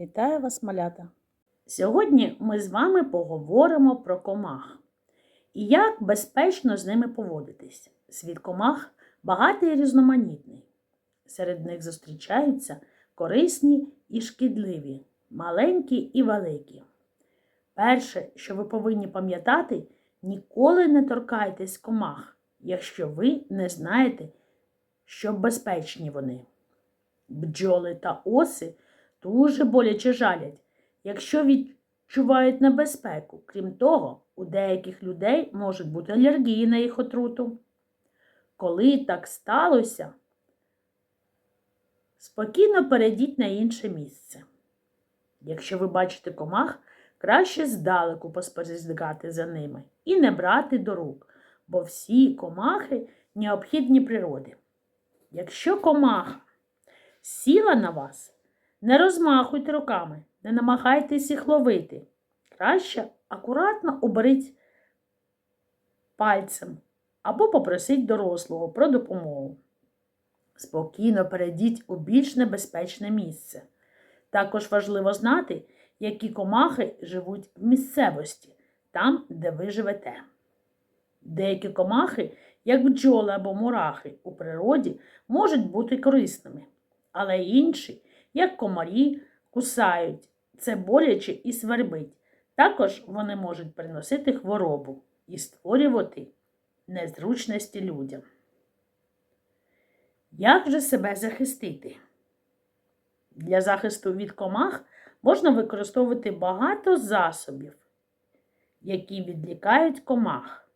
Вітаю вас, малята! Сьогодні ми з вами поговоримо про комах і як безпечно з ними поводитись. Світ комах багатий і різноманітний. Серед них зустрічаються корисні і шкідливі, маленькі і великі. Перше, що ви повинні пам'ятати, ніколи не торкайтесь комах, якщо ви не знаєте, що безпечні вони. Бджоли та оси дуже боляче жалять, якщо відчувають небезпеку. Крім того, у деяких людей можуть бути алергії на їх отруту. Коли так сталося, спокійно перейдіть на інше місце. Якщо ви бачите комах, краще здалеку поспостерігати за ними і не брати до рук, бо всі комахи необхідні природи. Якщо комаха сіла на вас, не розмахуйте руками, не намагайтесь їх ловити. Краще акуратно оберіть пальцем або попросіть дорослого про допомогу. Спокійно перейдіть у більш небезпечне місце. Також важливо знати, які комахи живуть в місцевості, там, де ви живете. Деякі комахи, як бджоли або мурахи, у природі можуть бути корисними, але інші, як комарі, кусають, це боляче і свербить. Також вони можуть приносити хворобу і створювати незручності людям. Як же себе захистити? Для захисту від комах можна використовувати багато засобів, які відлікають комах.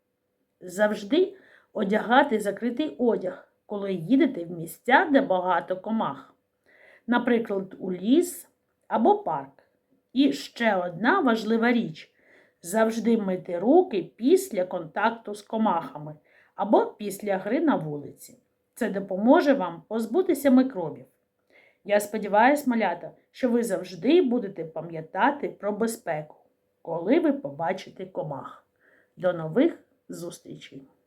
Завжди одягати закритий одяг, коли їдете в місця, де багато комах, наприклад, у ліс або парк. І ще одна важлива річ завжди мити руки після контакту з комахами або після гри на вулиці. Це допоможе вам позбутися микробів. Я сподіваюся, малята, що ви завжди будете пам'ятати про безпеку, коли ви побачите комах. До нових зустрічей!